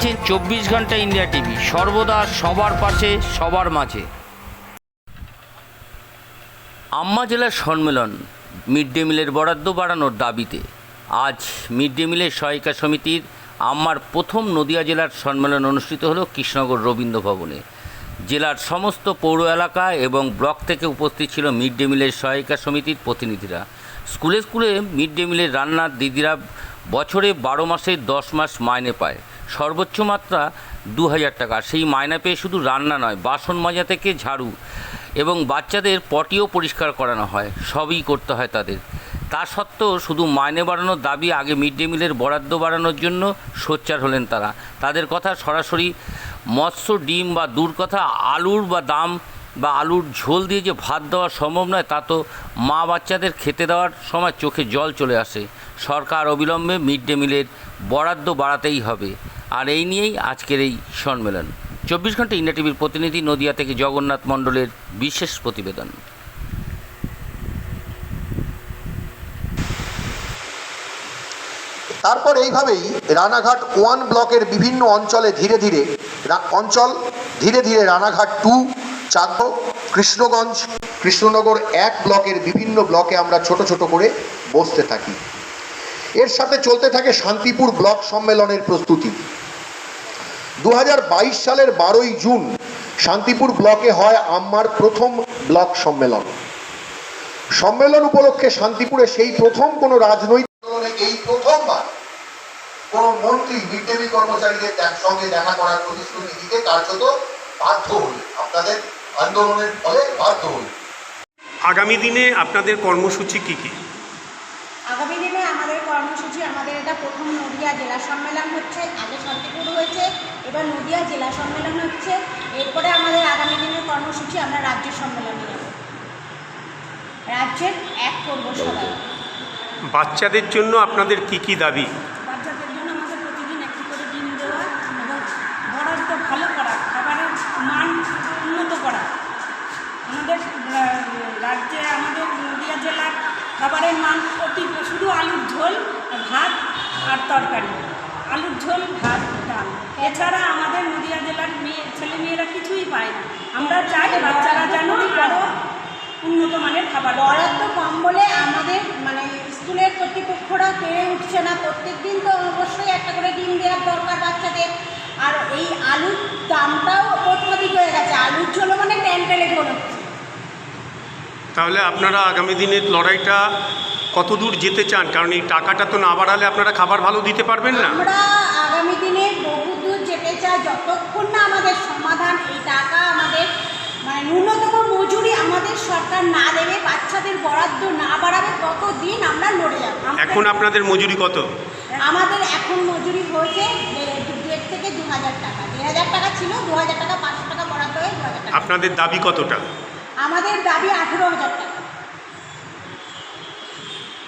দেখছেন চব্বিশ ঘণ্টা ইন্ডিয়া টিভি। সর্বদা সবার পাশে, সবার মাঝে। আম্মা জেলার সম্মেলন, মিড ডে মিলের বরাদ্দ বাড়ানোর দাবিতে। আজ মিড ডে মিলের সহায়িকা সমিতির আম্মার প্রথম নদিয়া জেলার সম্মেলন অনুষ্ঠিত হলো কৃষ্ণনগর রবীন্দ্র ভবনে। জেলার সমস্ত পৌর এলাকা এবং ব্লক থেকে উপস্থিত ছিল মিড ডে মিলের সহায়িকা সমিতির প্রতিনিধিরা। স্কুলে স্কুলে মিড ডে মিলের রান্নার দিদিরা বছরে বারো মাসে দশ মাস মাইনে পায়। সর্বোচ্চ মাত্রা দু হাজার টাকা সেই মায়না পেয়ে শুধু রান্না নয়, বাসন মাজা থেকে ঝাড়ু এবং বাচ্চাদের পটিও পরিষ্কার করানো হয়, সবই করতে হয় তাদের। তা সত্ত্বেও শুধু মাইনে বাড়ানোর দাবি আগে মিড ডে মিলের বরাদ্দ বাড়ানোর জন্য সোচ্চার হলেন তারা। তাদের কথা সরাসরি মৎস্য, ডিম বা দূর কথা, আলুর বা দাম বা আলুর ঝোল দিয়ে যে ভাত দেওয়া সম্ভব নয়, তা তো মা বাচ্চাদের খেতে দেওয়ার সময় চোখে জল চলে আসে। সরকার অবিলম্বে মিড ডে মিলের বরাদ্দ বাড়াতেই হবে। আর এই নিয়েই আজকের এই সম্মেলন। চব্বিশ ঘণ্টা ইন্ডিয়া টিভির প্রতিনিধি নদিয়া থেকে জগন্নাথ মণ্ডলের বিশেষ প্রতিবেদন। তারপর এইভাবেই রানাঘাট ওয়ান ব্লকের বিভিন্ন অঞ্চলে ধীরে ধীরে অঞ্চল ধীরে ধীরে রানাঘাট টু চাঁদ কৃষ্ণগঞ্জ, কৃষ্ণনগর এক ব্লকের বিভিন্ন ব্লকে আমরা ছোট ছোট করে বসতে থাকি। এর সাথে চলতে থাকে শান্তিপুর ব্লক সম্মেলনের প্রস্তুতি। দু হাজার বাইশ সালের বারোই জুন শান্তিপুর ব্লকে হয় আম্মার প্রথম ব্লক সম্মেলন। সম্মেলন উপলক্ষে শান্তিপুরে সেই প্রথম কোনো রাজনৈতিক আন্দোলনে এই প্রথমবার কোন মন্ত্রী ডে কর্মচারীদের দেখ- সঙ্গে দেখা করার প্রতিশ্রুতি দিতে কার্যত বাধ্য হল। আপনাদের আন্দোলনের ফলে বাধ্য হল। আগামী দিনে আপনাদের কর্মসূচি কি কি আগামী দিনে আমাদের কর্মসূচি আমাদের এটা প্রথম নদিয়া জেলা সম্মেলন হচ্ছে আগে শান্তিপুর হয়েছে এবার নদিয়া জেলা সম্মেলন হচ্ছে। এরপরে আমাদের আগামী দিনের কর্মসূচি আমরা রাজ্য সম্মেলনে যাব রাজ্যের এক করব সবাই। বাচ্চাদের জন্য আপনাদের কি কি দাবি? বাচ্চাদের জন্য আমাদের প্রতিদিন একটি করে ডিম দেওয়া এবং বরাদ্দ ভালো করা খাবারের মান উন্নত করা। আমাদের রাজ্যে আমাদের নদিয়া জেলার খাবারের মান অতি শুধু আলুর ঝোল ভাত আর তরকারি। আলুর ঝোল ভাত ডাল। এছাড়া আমাদের নদিয়া জেলার মেয়ে ছেলে মেয়েরা কিছুই পায় না। আমরা চাই বাচ্চারা যেন আরও উন্নত মানের খাবার বরাদ্দ কম বলে আমাদের মানে স্কুলের কর্তৃপক্ষরা পেরে উঠছে না। প্রত্যেক দিন তো অবশ্যই একটা করে ডিম দেওয়ার দরকার বাচ্চাদের। আর এই আলুর দামটাও অত্যাধিক হয়ে গেছে। আলুর ঝোলো মানে ট্যান্টেলে ঝোল হচ্ছে তাহলে আপনারা আগামী দিনের লড়াইটা কত দূর যেতে চান? কারণ এই টাকাটা তো না বাড়ালে আপনারা খাবার ভালো দিতে পারবেন না। আমরা আগামী দিনে বহু দূর যেতে চাই। যতক্ষণ না আমাদের সমাধান এই টাকা আমাদের মানে ন্যূনতম মজুরি আমাদের সরকার না দেবে বাচ্চাদের বরাদ্দ না বাড়াবে ততদিন আমরা লড়ে যাব। এখন আপনাদের মজুরি কত? আমাদের এখন মজুরি হয়েছে দেড় থেকে দু হাজার টাকা। দেড় হাজার টাকা ছিল দু হাজার টাকা পাঁচশো টাকা বরাদ্দ হয়ে দু হাজার টাকা। আপনাদের দাবি কতটা? আমাদের দাবি আঠেরো হাজার টাকা।